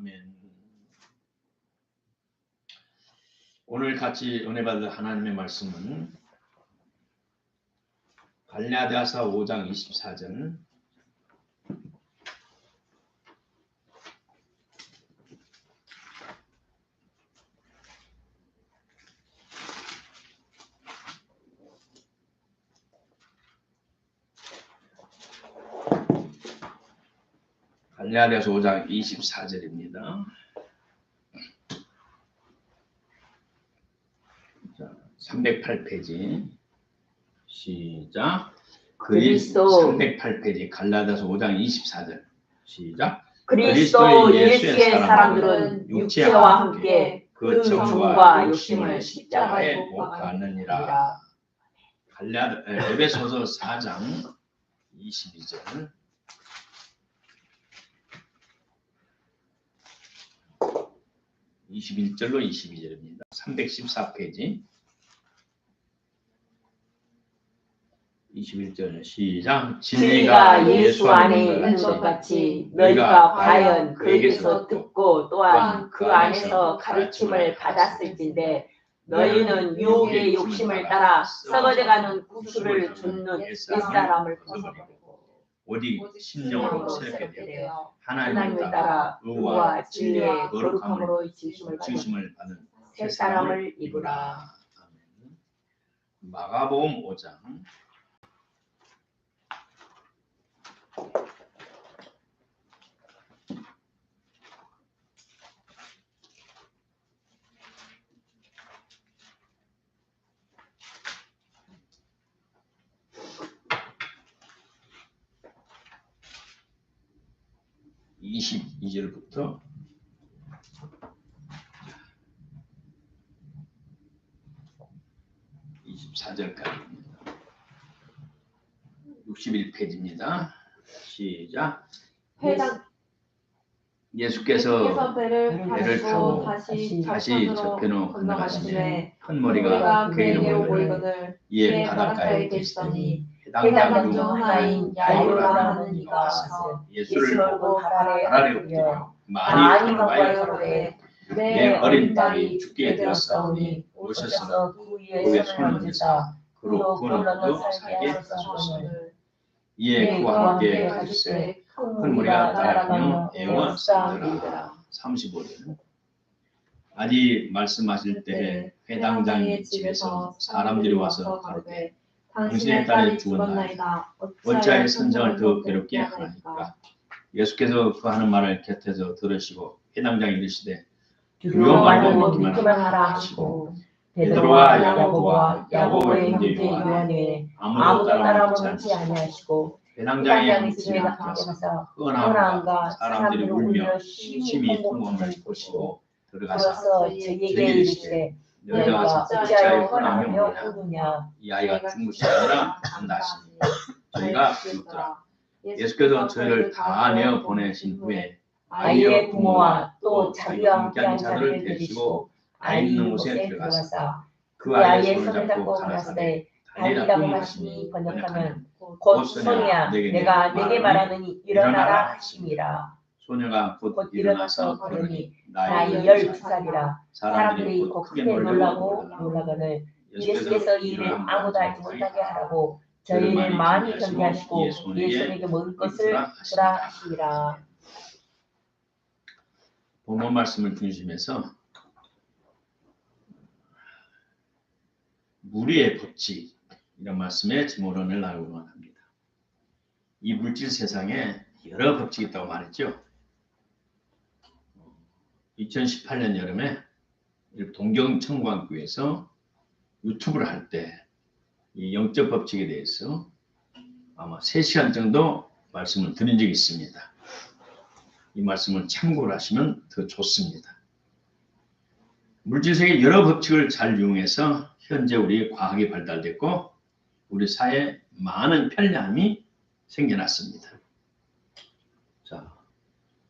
아멘. 오늘 같이 은혜 받을 하나님의 말씀은 갈라디아서 5장 24절 갈라디아서 5장 24절입니다. 자, 308페이지 시작. 그리스도 308페이지 갈라디아서 5장 24절 시작. 그리스도 예수의 사람들은 육체와 함께 그그 정과 욕심을 십자가에 못못 박느니라. 갈라 에베소서 4장 22절. (21절로 22절입니다) (314페이지) (21절) 시작 진리가 예수 안에 있는 것 같이 너희가 과연 그에게서 듣고 또한 그 안에서 가르침을 받았을진데 너희는 유혹의 욕심을 따라 썩어져가는 구수를 줍는 옛사람을 벗어버리고 오직 신령으로 새롭게 되어 하나님을 따라 의와 진리의 거룩함으로 주심을 받은 새 사람을 입으라. 아멘. 마가복음 5장 (22절부터) 24절까지입니다. 61페이지입니다. 시작. 회장 예수께서 께서 배를 배를 타고 다시 다시 저편으로 건너가시되 큰 머리가 그에게로 보이거늘 이에 바닷가에 계시더니 중중 하나인 야이로라 하는 이가 와서 예수를 보고 엎드려 많이 그러되 내내 어린 딸이 죽게 되었사오니 되었사오니 오셔서 그 위에 손을 얹으사 그로 구원을 살게 하소서 이에 그와 함께 가시되 큰 무리가 애와 싸우더라 싸우더라 35절 아직 말씀하실 때 회당장의 집에서 사람들이 와서 가로되 당신의 딸이 죽었나이다. 어찌하여 선장을 더 괴롭게 하나이까? 예수께서 그 하는 말을 곁에서 들으시고 회당장이 이르시되 두려워 말고 믿기만 하라 하시고 베드로와 야고보와 야고보의 형제 요한에 아무도 따라오지 아니하시고 가서 뻔함과 현황과 사람들이 울며 심히 통곡함을 보시고 들어가서 저희에게 이르시되 어찌하여 어찌하여 헌하며 헌하며 우느냐 우느냐 이 아이가 것이 아니라 산다시니 저희가 죽었더라 예수께서 저희를 다 내어 보내신 후에 아이의 부모와 또 자기와 함께한 자들을 데리시고 아이 있는 곳에 들어가서 그그 아이의 손을 잡고 가라사대 달리라고 하시니 번역하면 곧 내게 내가 내게 말하느니 일어나라 하심이라 소녀가 곧곧 일어나서 걸으니 나이 열두 살 살이라 사람들이 곧곧 크게 놀라고 놀라거늘 예수께서 이 이를 아무도 알지 못하게 하라고 저희를 많이 경계하시고 예수에게 먹을 것을 주라 하시니라 본문 말씀을 중심해서 무리의 법칙 이런 말씀의 증오론을 나누고만 합니다. 이 물질 세상에 여러 법칙이 있다고 말했죠. 2018년 여름에 동경청구학교에서 유튜브를 할 때 이 영적 법칙에 대해서 아마 3시간 정도 말씀을 드린 적이 있습니다. 이 말씀을 참고를 하시면 더 좋습니다. 물질세계 여러 법칙을 잘 이용해서 현재 우리 과학이 발달됐고 우리 사회에 많은 편리함이 생겨났습니다. 자,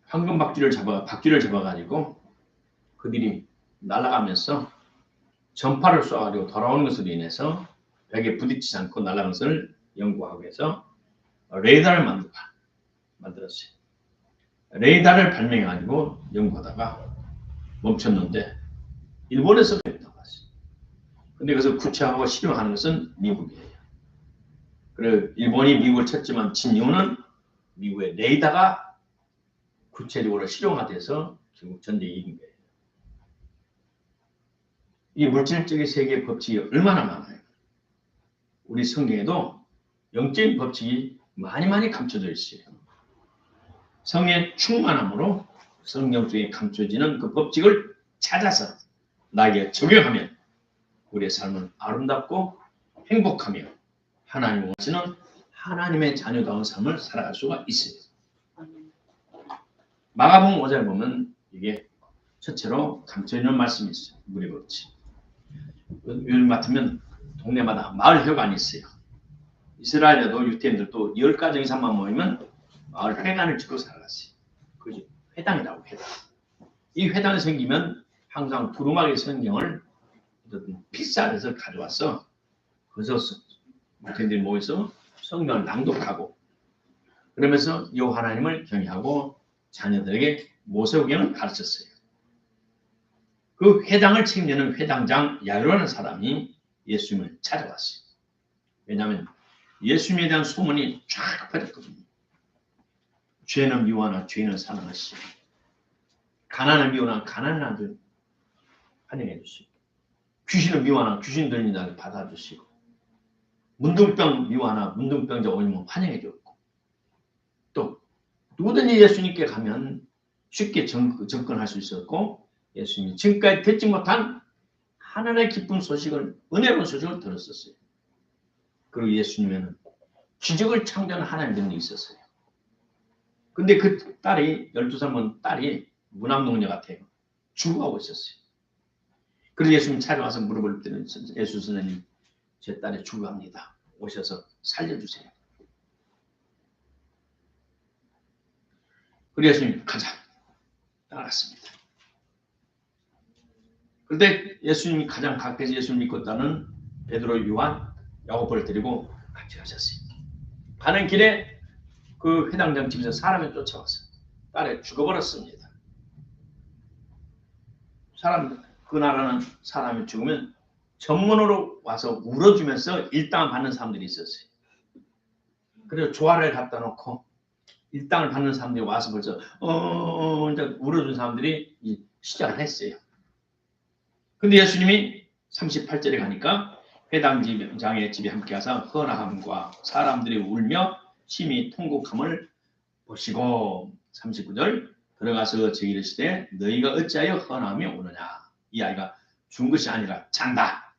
황금 박쥐를 잡아 박쥐를 잡아가지고 그들이 날아가면서 전파를 쏘아가지고 돌아오는 것으로 인해서 벽에 부딪히지 않고 날아가는 것을 연구하고 해서 레이더를 만들, 만들었어요. 레이더를 발명해가지고 연구하다가 멈췄는데 일본에서 배웠다고 했어요. 근데 그래서 구체화하고 실용하는 것은 미국이에요. 그리고 일본이 미국을 쳤지만 진 이유는 미국의 레이더가 구체적으로 실용화돼서 결국 전쟁이 이긴 거예요. 이 물질적인 세계의 법칙이 얼마나 많아요. 우리 성경에도 영적인 법칙이 많이 많이 감춰져 있어요. 성의 충만함으로 성경 속에 감춰지는 그 법칙을 찾아서 나에게 적용하면 우리의 삶은 아름답고 행복하며 하나님 원하시는 하나님의 자녀다운 삶을 살아갈 수가 있어요. 마가복음 5절 보면 이게 첫째로 감춰 있는 말씀이 있어요. 물의 법칙. 요즘 같으면 동네마다 마을 회관이 있어요. 이스라엘에도 유태인들도 열 가정 이상만 모이면 마을 회관을 짓고 살아갔어요. 그죠? 회당이라고 회당. 이 회당이 생기면 항상 두루마리 성경을 픽사에서 가져와서 거기서 유태인들이 모여서 성경을 낭독하고 그러면서 요 하나님을 경외하고 자녀들에게 모세오경을 가르쳤어요. 그 회당을 책임지는 회당장 야로라는 사람이 예수님을 찾아왔어요. 왜냐하면 예수님에 대한 소문이 쫙 퍼졌거든요. 죄는 미워하나 죄는 사랑하시고 가난을 미워하나 가난한 아들 환영해 주시고. 귀신을 미워하나 귀신 들린 자를 받아주시고. 문둥병 미워하나 문둥병자 오면 환영해 줬고. 또 누구든지 예수님께 가면 쉽게 정, 접근할 수 있었고 예수님이 지금까지 듣지 못한 하늘의 기쁜 소식을 은혜로운 소식을 들었었어요. 그리고 예수님에는 기적을 창조하는 하나님 능력이 있었어요. 근데 그 딸이 12살 먹은 딸이 문학농녀 같아요. 죽어가고 있었어요. 그래서 예수님 찾아와서 물어볼 때는 예수 선생님 제 딸이 죽어갑니다. 오셔서 살려주세요. 그래서 예수님 가자. 따라갔습니다. 그런데 예수님이 가장 가까이서 예수님 믿었다는 베드로, 요한, 야고보를 데리고 같이 가셨어요. 가는 길에 그 회당장 집에서 사람이 쫓아왔어요. 딸이 죽어버렸습니다. 사람 그 나라는 사람이 죽으면 전문으로 와서 울어주면서 일당을 받는 사람들이 있었어요. 그래서 조화를 갖다 놓고 일당을 받는 사람들이 와서 벌써 어 이제 울어준 사람들이 이 시작을 했어요. 근데 예수님이 38절에 가니까 회당장의 집에 함께 가서 헌화함과 사람들이 울며 심히 통곡함을 보시고 39절 들어가서 저기 이르시되 너희가 어찌하여 헌함이 오느냐? 이 아이가 죽은 것이 아니라 잔다.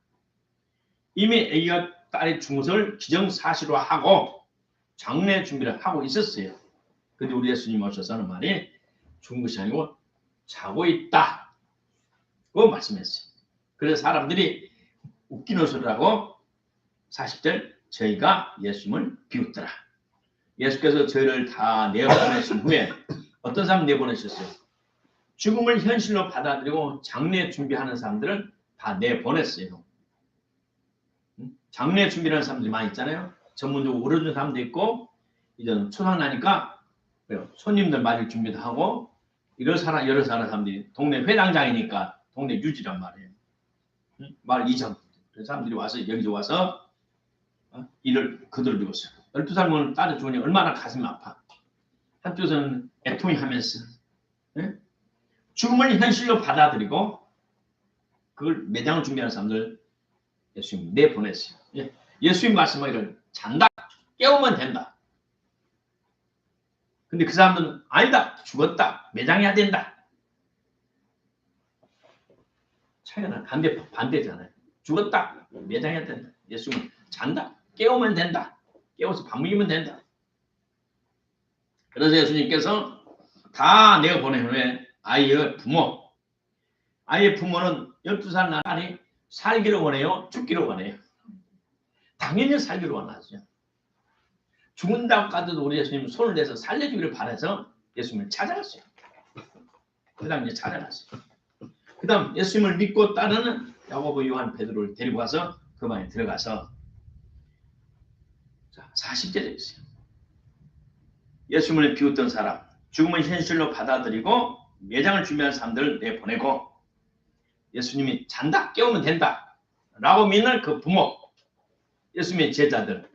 이미 아기가 딸이 죽은 것을 기정사실화하고 장례 준비를 하고 있었어요. 근데 우리 예수님 오셔서 하는 말이 죽은 것이 아니고 자고 있다. 고 말씀했어요 그래서 사람들이 웃기는 소리라고 40절 저희가 예수님을 비웃더라 예수께서 저희를 다 내보내신 후에 어떤 사람 내보내셨어요? 죽음을 현실로 받아들이고 장례 준비하는 사람들을 다 내보냈어요. 응? 장례 준비하는 사람들이 많이 있잖아요. 전문적으로 울어준 사람도 있고 이제는 초상 나니까 그래요. 손님들 맞을 준비도 하고 이런 사람 여러 사람들이 동네 회당장이니까 동네 유지란 말이에요. 응? 말 이전 그 사람들이 와서 여기서 와서 어? 이를 그들을 죽었어요. 12살 먹은 딸을 죽으니 얼마나 가슴이 아파. 한쪽에서는 애통이 하면서 예? 죽음을 현실로 받아들이고 그걸 매장을 준비하는 사람들 예수님 내보냈어요. 예. 예수님 말씀하기를 잔다. 깨우면 된다. 근데 그 사람들은 아니다. 죽었다. 매장해야 된다. 차이가 나. 반대, 반대잖아요. 죽었다. 매장해야 된다. 예수님은 잔다. 깨우면 된다. 깨워서 밥 먹이면 된다. 그래서 예수님께서 다 내어보낸 후에 아이의 부모, 아이의 부모는 12살 나니 살기를 원해요? 죽기를 원해요? 당연히 살기를 원하죠. 죽은다고 하더라도 우리 예수님 손을 내서 살려주기를 바라서 예수님을 찾아갔어요. 그 다음 이제 찾아갔어요. 그 다음 예수님을 믿고 따르는 야고보 요한 베드로를 데리고 가서 그 방에 들어가서 자, 40절에 있어요. 예수님을 비웃던 사람, 죽음을 현실로 받아들이고 매장을 준비한 사람들을 내보내고 예수님이 잔다 깨우면 된다 라고 믿는 그 부모 예수님의 제자들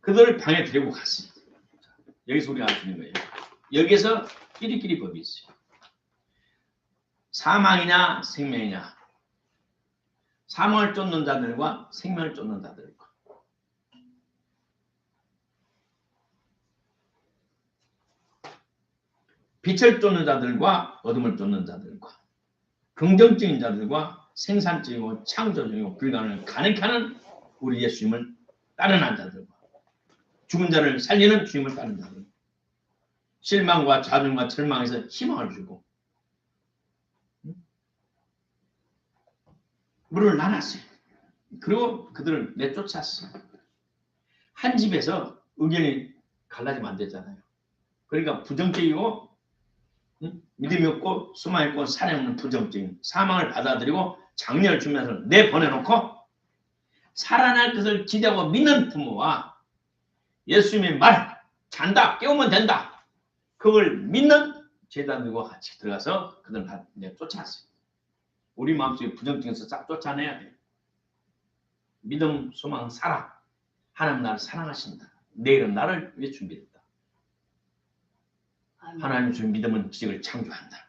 그들을 방에 데리고 갔습니다. 자, 여기서 우리가 알수 있는 거예요. 여기서 끼리끼리 법이 있어요. 사망이냐 생명이냐. 사망을 쫓는 자들과 생명을 쫓는 자들과. 빛을 쫓는 자들과 어둠을 쫓는 자들과. 긍정적인 자들과 생산적이고 창조적이고 불가능을 가능케 하는 우리 예수님을 따르는 자들과. 죽은 자를 살리는 주님을 따르는 자들. 실망과 좌절과 절망에서 희망을 주고 물을 나눴어요. 그리고 그들을 내쫓았어요. 한 집에서 의견이 갈라지면 안 되잖아요. 그러니까 부정적이고 응? 믿음이 없고 수만 있고 사랑 없는 부정적인 사망을 받아들이고 장려를 주면서 내보내놓고 살아날 것을 기대하고 믿는 부모와 예수님의 말 잔다 깨우면 된다 그걸 믿는 제자들과 같이 들어가서 그들을 쫓아왔어요. 우리 마음속에 부정적에서 싹 쫓아내야 돼요. 믿음, 소망, 사랑. 하나님 나를 사랑하신다. 내일은 나를 위해 준비했다. 아멘. 하나님 준 믿음은 기적을 창조한다.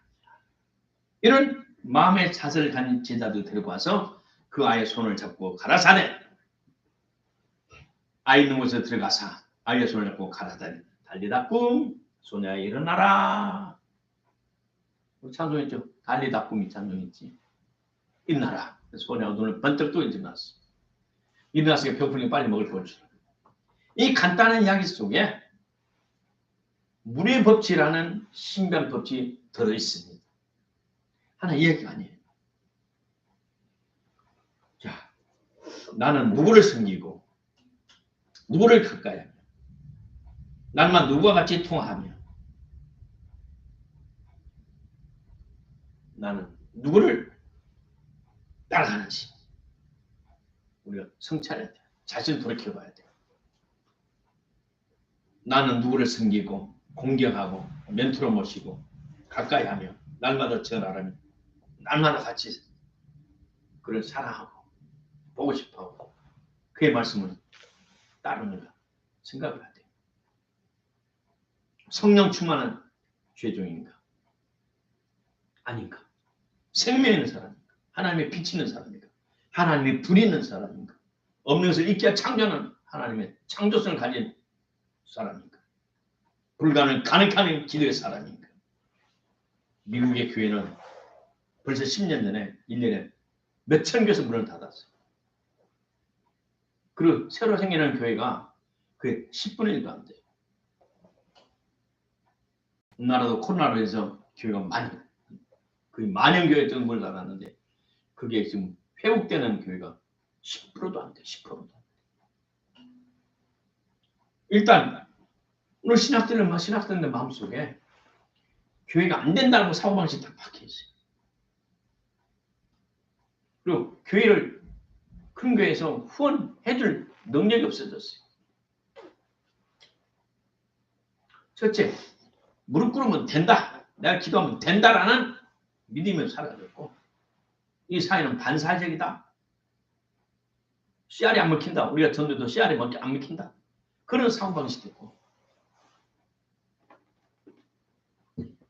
이런 마음의 자세를 가진 제자들 데리고 와서 그 아이의 손을 잡고 가라사대. 아이 있는 곳에 들어가서 아이의 손을 잡고 가라사대. 달리다 꿈 소녀야 일어나라. 찬송했죠. 달리다 꿈이 찬송했지. 일어나라. 소녀가 눈을 번쩍 뜨고 일어났어. 일어나서 배고프니 빨리 먹을 걸 주라. 이 간단한 이야기 속에 물의 법칙이라는 신비한 법칙이 들어 있습니다. 하나 이야기가 아니에요. 자, 나는 누구를 섬기고 누구를 가까이 하며 나만 누구와 같이 통하며 나는 누구를 따라가는지 우리가 성찰해야 돼요. 자신 돌이켜 봐야 돼요. 나는 누구를 섬기고 공경하고 멘토로 모시고 가까이 하며 날마다 전화하며 날마다 같이 그를 사랑하고 보고 싶어하고 그의 말씀을 따르는가 생각을 해야 돼요. 성령 충만한 죄종인가? 아닌가? 생명 있는 사람인가? 하나님의 빛 있는 사람인가? 하나님의 불 있는 사람인가? 없는 것을 있게 창조하는 하나님의 창조성을 가진 사람인가? 불가능 하는 기도의 사람인가? 미국의 교회는 벌써 10년 전에 1년에 몇천 교에서 문을 닫았어요. 그리고 새로 생기는 교회가 그 10분의 1도 안 돼요. 우리나라도 코로나로 해서 교회가 많이 거의 만연 교회 정도 문을 닫았는데 그게 지금 회복되는 교회가 10%도 안 돼, 10%도 안 돼. 일단 오늘 신학생들 신학생들 마음속에 교회가 안 된다고 사고방식이 다 박혀 있어요. 그리고 교회를 큰 교회에서 후원해줄 능력이 없어졌어요. 첫째, 무릎 꿇으면 된다. 내가 기도하면 된다라는 믿음이 사라졌고 이 사회는 반사적이다. 씨알이 안 먹힌다. 우리가 전도도 씨알이 먹- 안 먹힌다. 그런 사고 방식이 있고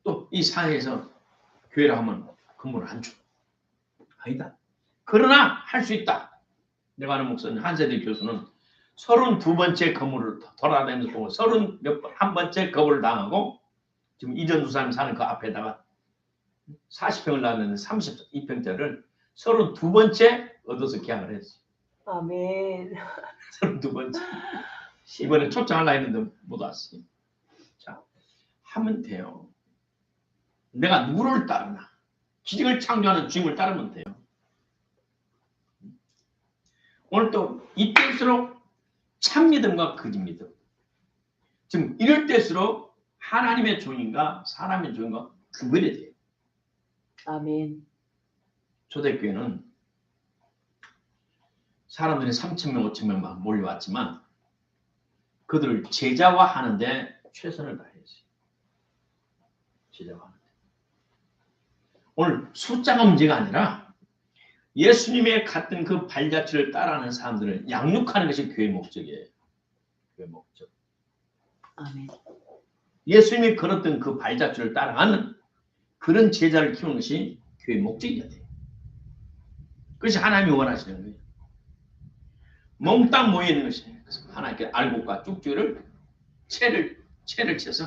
또 이 사회에서 교회를 하면 근무를 안 줘. 아니다. 그러나 할 수 있다. 내가 아는 목사님 한세대 교수는 32번째 건물을 돌아다니면서 보고 30한 번째 거부를 당하고 지금 이전 두 사람이 사는 그 앞에다가 40평을 놨는데 32평짜리를 32번째 얻어서 계약을 했어요. 아멘. 32번째. 이번에 초청하려 했는데 못 왔어요. 자, 하면 돼요. 내가 누구를 따르나? 기적을 창조하는 주님을 따르면 돼요. 오늘 또 이때일수록 참 믿음과 거짓 믿음. 지금 이럴 때일수록 하나님의 종인가 사람의 종인가 구별이 돼요. 아멘. 초대교회는 사람들이 3천 명, 5천 명만 몰려왔지만 그들을 제자화 하는데 최선을 다했어요. 제자가 오늘 숫자가 문제가 아니라 예수님의 갔던 그 발자취를 따라하는 사람들을 양육하는 것이 교회 목적이에요. 교회 목적. 아멘. 예수님이 걸었던 그 발자취를 따라가는 그런 제자를 키우는 것이 교회 목적이야 돼요. 그것이 하나님이 원하시는 거예요. 몽땅 모여 있는 것이 하나님께 알곡과 쭉지를 채를 채를 쳐서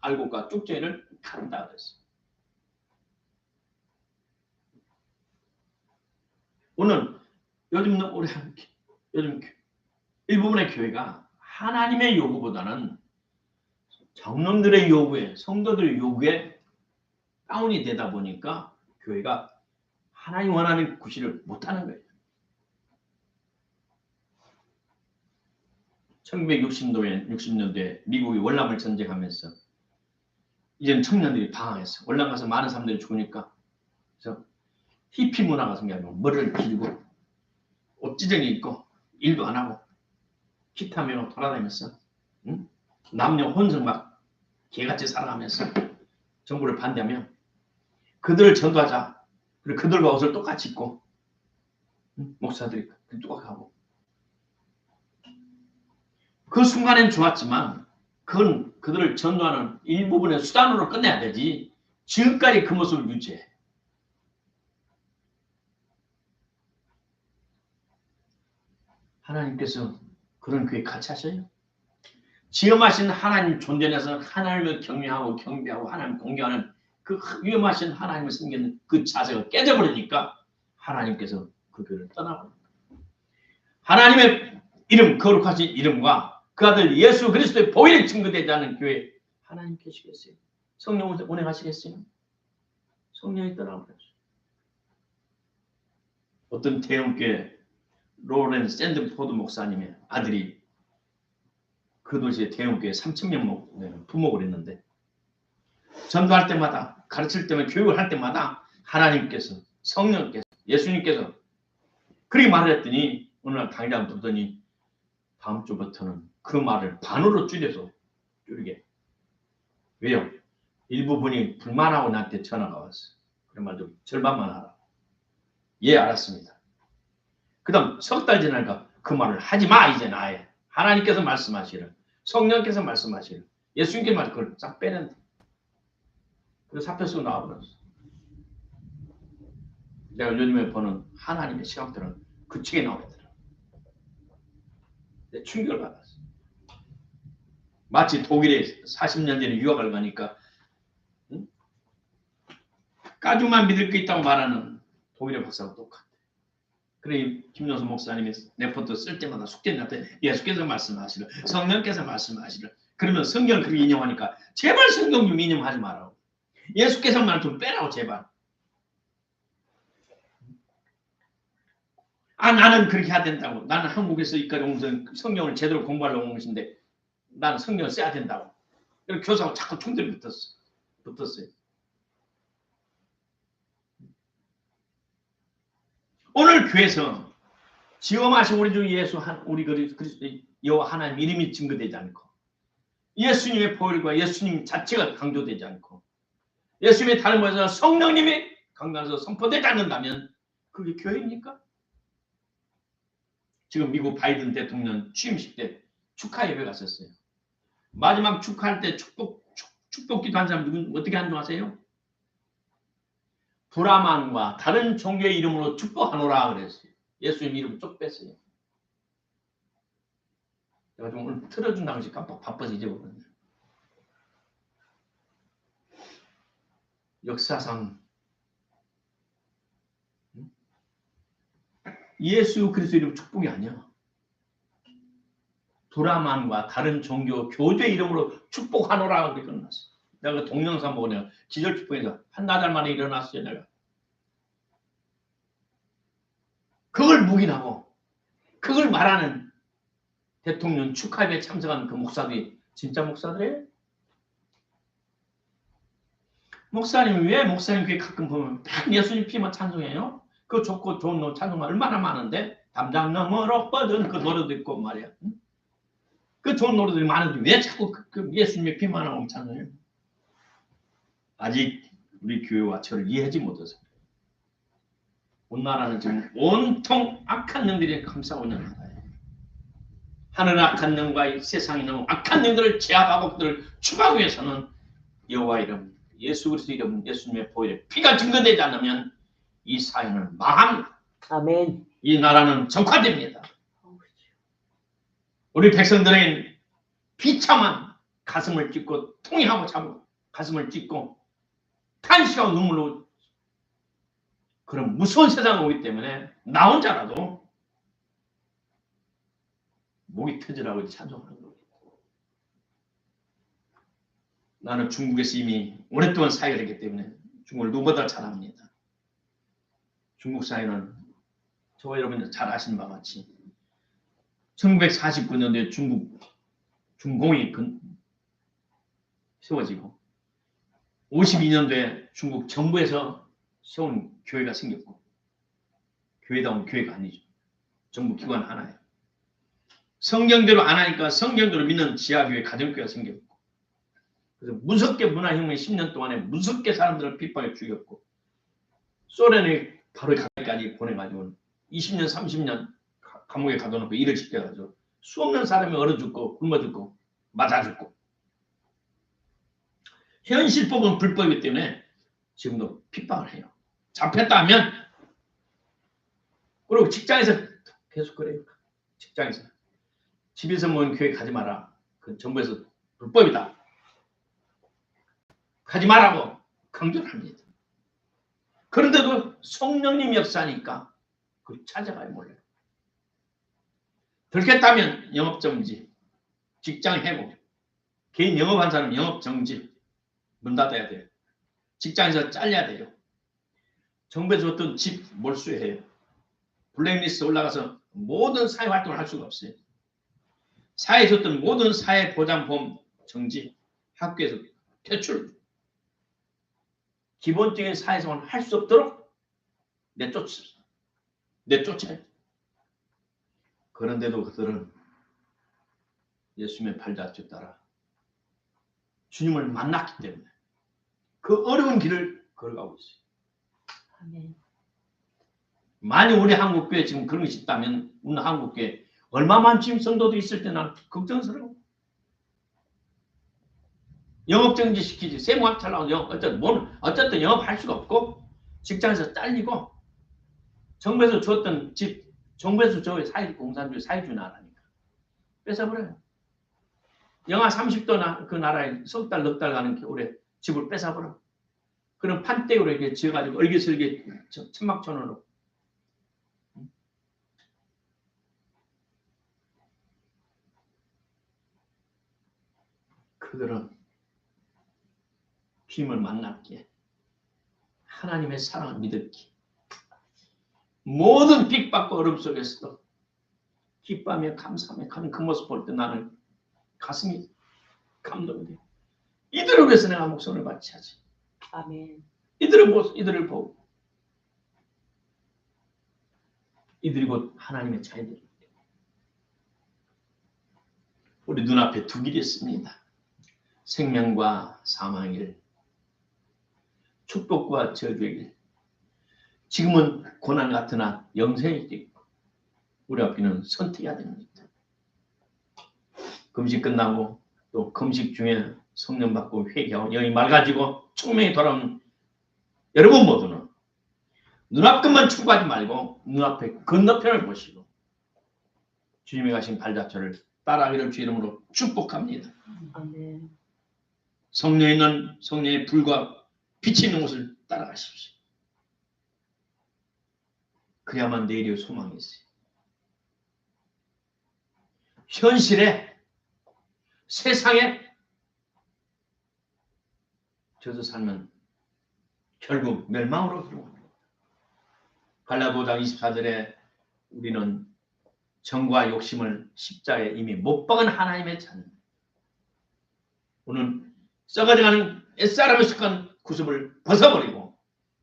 알곡과 쭉지를 가른다 그랬어요. 오늘 요즘 우리 한- 요즘 교- 일부분의 교회가 하나님의 요구보다는 정령들의 요구에 성도들의 요구에 다운이 되다 보니까 교회가 하나님 원하는 구실을 못하는 거예요. 1960년도에 60년대 미국이 월남을 전쟁하면서 이제는 청년들이 방황했어. 월남 가서 많은 사람들이 죽으니까 그래서 히피 문화가 생겨서 머리를 길고 옷지정이 있고 일도 안 하고 기타 메고 돌아다니면서 응? 남녀 혼성 막 개같이 살아가면서 정부를 반대하며 그들을 전도하자. 그리고 그들과 옷을 똑같이 입고 응? 목사들이 똑같이 하고 그 순간엔 좋았지만 그건 그들을 전도하는 일부분의 수단으로 끝내야 되지 지금까지 그 모습을 유지해. 하나님께서 그런 교회 같이 하셔요. 지엄하신 하나님 존재에서 하나님을 경외하고 경배하고 하나님 공경하는 그 위험하신 하나님을 섬기는 그 자세가 깨져버리니까 하나님께서 그 교회를 떠나버립니다. 하나님의 이름 거룩하신 이름과 그 아들 예수 그리스도의 보혈이 증거되지 않은 교회 하나님 계시겠어요? 성령 운행하시겠어요? 성령이 떠나버렸어요. 어떤 대형교회 로렌 샌드포드 목사님의 아들이 그 도시의 대형교회 3천명 목 부목을 했는데 전도할 때마다 가르칠 때마다 교육을 할 때마다 하나님께서 성령께서 예수님께서 그렇게 말을 했더니 어느 날 당장 부르더니 다음 주부터는 그 말을 반으로 줄여서 줄이게 왜요? 일부분이 불만하고 나한테 전화가 왔어. 그런 말도 절반만 하라. 예 알았습니다. 그 다음 석 달 지나니까 그 말을 하지 마 이제 나에 하나님께서 말씀하시를 성령께서 말씀하시를 예수님께 말 그걸 싹 빼낸다. 그래서 사표 쓰고 나와버렸어. 내가 요즘에 보는 하나님의 시각들은 그 책에 나오더라. 내 충격을 받았어. 마치 독일에 40년 전에 유학을 가니까 응? 까주만 믿을 게 있다고 말하는 독일의 박사하고 똑같아. 그래 김노수 목사님이 레포트 쓸 때마다 숙제 낼때 예수께서 말씀하시려 성령께서 말씀하시려 그러면 성경을 그렇게 인용하니까 제발 성경 좀 인용하지 말라고 예수께서 말좀 빼라고 제발. 아 나는 그렇게 해야 된다고. 나는 한국에서 이까지 온 성경을 제대로 공부하려고 온 것인데 나는 성경을 써야 된다고. 그래서 교사하고 자꾸 충돌이 붙었어 붙었어요. 오늘 교회에서 지엄하신 우리 주 예수 한 우리 그리스도 여호와 하나님 이름이 증거되지 않고 예수님의 보혈과 예수님 자체가 강조되지 않고 예수님의 다른 모에서 성령님이 강단에서 선포되지 않는다면 그게 교회입니까? 지금 미국 바이든 대통령 취임식 때 축하 예배 갔었어요. 마지막 축하할 때 축복 축, 축복기도 한 사람 누군 어떻게 한 줄 아세요? 브라만과 다른 종교의 이름으로 축복하노라 그랬어요. 예수님 이름 쭉 뺐어요. 내가 좀 오늘 틀어준다고 해서 깜빡 바빠서 잊어버렸네. 역사상 음? 예수 그리스도 이름 축복이 아니야. 브라만과 다른 종교 교제 이름으로 축복하노라 그렇게 끝났어. 내가 그 동영상 보고 내가 기절 축복에서 한나달 만에 일어났어요 내가. 그걸 묵인하고 그걸 말하는 대통령 축하회에 참석한 그 목사들이 진짜 목사들이에요? 목사님 왜 목사님 그게 가끔 보면 딱 예수님 피만 찬송해요? 그 좋고 좋은 노 찬송 얼마나 많은데 담장 너머로 뻗은 그 노래도 있고 말이야. 응? 그 좋은 노래들이 많은데 왜 자꾸 그, 그 예수님의 피만 하고 찬송해요? 아직 우리 교회와 저를 이해하지 못해서 온 나라는 지금 온통 악한 영들이 감싸고 있는 나라예요. 하늘의 악한 영과 이 세상에 있는 악한 영들을 제압하고 그들을 추방하기 위해서는 여호와 이름, 예수 그리스도 이름, 예수님의 보혈에 피가 증거되지 않으면 이 사회는 망합니다. 아멘. 이 나라는 적화됩니다. 우리 백성들의 비참한 가슴을 찢고 통일하고 잡고 가슴을 찢고 탄식하고 눈물로 그런 무서운 세상이 오기 때문에 나 혼자라도 목이 터지라고 찬송하는 거예요. 나는 중국에서 이미 오랫동안 사역을 했기 때문에 중국을 누구보다 잘 압니다. 중국 사회는 저와 여러분이 잘 아시는 바와 같이 1949년도에 중국 중공이 근- 세워지고 52년도에 중국 정부에서 세운 교회가 생겼고 교회다운 교회가 아니죠. 정부 기관 하나예요. 성경대로 안 하니까 성경대로 믿는 지하교회 가정교회가 생겼고 그래서 무섭게 문화혁명 10년 동안에 무섭게 사람들을 핍박해 죽였고 소련에 바로 가까이 보내가지고 20년 30년 가- 감옥에 가둬놓고 일을 시켜가지고 수없는 사람이 얼어 죽고 굶어 죽고 맞아 죽고 현실법은 불법이기 때문에 지금도 핍박을 해요. 잡혔다 하면 그리고 직장에서 계속 그래요. 직장에서 집에서 모인 교회 가지 마라. 그 정부에서 불법이다. 가지 말라고 강조를 합니다. 그런데도 성령님 역사니까 그 찾아가요 몰라요. 들켰다면 영업정지, 직장 해고, 개인 영업한 사람 영업정지, 문 닫아야 돼요. 직장에서 잘려야 돼요. 정부에서 어떤 집 몰수해요. 블랙리스트 올라가서 모든 사회 활동을 할 수가 없어요. 사회에서 어떤 모든 사회 보장보험 정지, 학교에서 퇴출, 기본적인 사회생활을 할 수 없도록 내쫓습니다. 내쫓아요. 그런데도 그들은 예수님의 팔자주 따라 주님을 만났기 때문에 그 어려운 길을 걸어가고 있어요. 아멘. 만약 우리 한국교회 지금 그런 것이 있다면 우리 한국교회 얼마만 지금 성도도 있을 때 나는 걱정스러워. 영업 정지 시키지 세무학 잘나고 영업 어쨌든 뭐 어쨌든 영업할 수가 없고 직장에서 잘리고 정부에서 줬던 집 정부에서 저 사회 공산주의 사회주의 나라니까 뺏어버려요. 영하 30도 나 그 나라에 석 달, 넉 달 가는 겨울에 집을 뺏어버려. 그런 판때기로 이렇게 지어가지고 얼기설기 저- 천막천으로 그들은 주님을 만났기에 하나님의 사랑을 믿었기에 모든 핍박과 어려움 속에서도 기뻐하며 감사하며 가는 그 모습 볼 때 나는 가슴이 감동이 돼요. 이들을 위해서 내가 목숨을 바치야지. 아멘. 이들을 보, 이들을 보고 이들이 곧 하나님의 자녀들. 우리 눈앞에 두 길이 있습니다. 생명과 사망의 길, 축복과 저주의 길. 지금은 고난 같으나 영생의 길 우리 앞에는 선택해야 됩니다. 금식 끝나고 또 금식 중에 성령 받고 회개하고 영이 맑아지고 총명이 돌아오는 여러분 모두는 눈앞 것만 추구하지 말고 눈앞에 건너편을 보시고 주님이 가신 발자취를 따라가기를 주 이름으로 축복합니다. 성령에 있는 성령의 불과 빛이 있는 곳을 따라가십시오. 그야만 내일의 소망이 있어요. 현실에 세상에 저도 살면 결국 멸망으로 들어갑니다. 갈라도장 24절에 우리는 정과 욕심을 십자가에 이미 못 박은 하나님의 자녀. 오늘 썩어져가는 옛사람의 속한 구습을 벗어버리고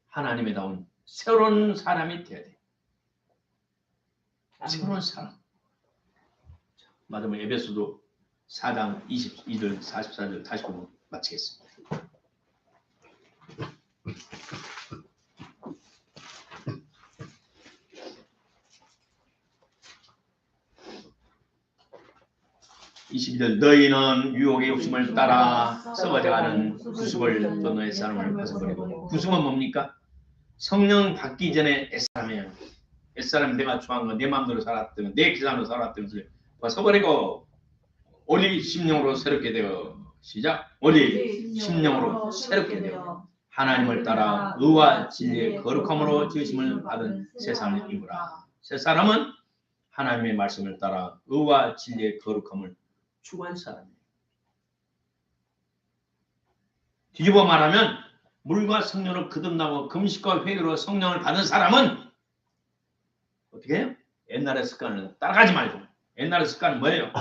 하나님에 나온 새로운 사람이 되어야 돼. 새로운 사람. 자, 마지막 에베소도 4장 22절 44절 다시 보고 마치겠습니다. 22절 너희는 유혹의 욕심을 따라 썩어져가는 구습을 떠너 옛사람을 벗어버리고 구습은 뭡니까? 성령 받기 전에 옛사람이에요. 옛사람이 내가 좋아한 거, 내 마음대로 살았던 거, 내 기산으로 살았던 것을 벗어버리고 오직 심령으로 새롭게 되어 시작 오직 심령으로 새롭게 되어 하나님을 따라 의와 진리의 거룩함으로 지으심을 받은 세상을 입으라. 새 사람은 하나님의 말씀을 따라 의와 진리의 거룩함을 추구한 사람이에요. 뒤집어 말하면 물과 성령을 거듭나고 금식과 회개로 성령을 받은 사람은 어떻게 해요? 옛날의 습관을 따라가지 말고 옛날의 습관은 뭐예요?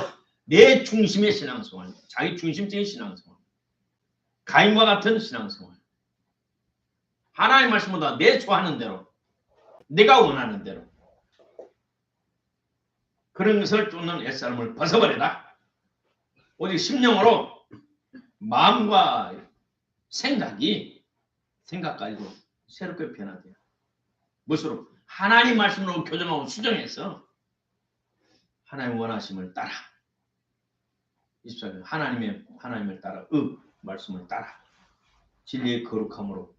내 중심의 신앙생활, 자기 중심적인 신앙생활, 가인과 같은 신앙생활. 하나님 말씀보다 내 좋아하는 대로, 내가 원하는 대로 그런 것을 쫓는 옛사람을 벗어버려라. 오직 심령으로 마음과 생각이 생각 가지고 새롭게 변화돼요. 무엇으로? 하나님 말씀으로 교정하고 수정해서 하나님 원하심을 따라 24절 하나님의 하나님을 따라 의 말씀을 따라 진리의 거룩함으로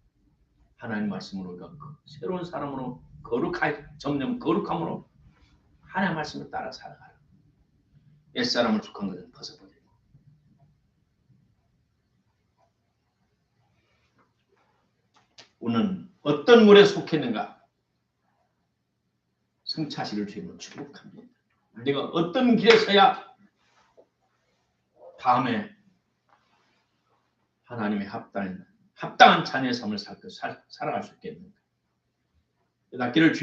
하나님 말씀으로 그 새로운 사람으로 거룩하 점점 거룩함으로 하나님 말씀을 따라 살아가라. 옛 사람을 속한 것을 벗어버리고 우리는 어떤 물에 속했는가 성차시를 주임으로 축복합니다. 내가 어떤 길에 서야 다음에 하나님의 합당한 합당한 자녀의 삶을 살, 살, 살아갈 수 있겠는가? 이 낫기를 주